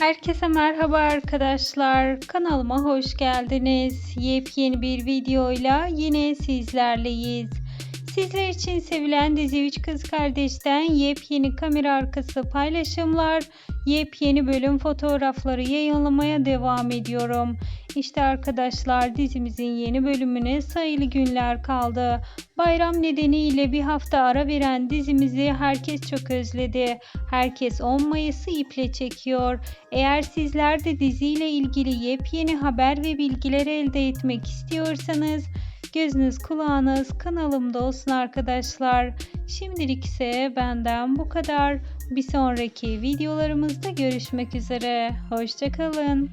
Herkese merhaba arkadaşlar. Kanalıma hoş geldiniz. Yepyeni bir videoyla yine sizlerleyiz. Sizler için sevilen dizi Üç Kız Kardeş'ten yepyeni kamera arkası paylaşımlar, yepyeni bölüm fotoğrafları yayınlamaya devam ediyorum. İşte arkadaşlar dizimizin yeni bölümüne sayılı günler kaldı. Bayram nedeniyle bir hafta ara veren dizimizi herkes çok özledi. Herkes 10 Mayıs'ı iple çekiyor. Eğer sizler de diziyle ilgili yepyeni haber ve bilgiler elde etmek istiyorsanız Gözünüz kulağınız kanalımda olsun arkadaşlar. Şimdilik ise benden bu kadar. Bir sonraki videolarımızda görüşmek üzere. Hoşçakalın.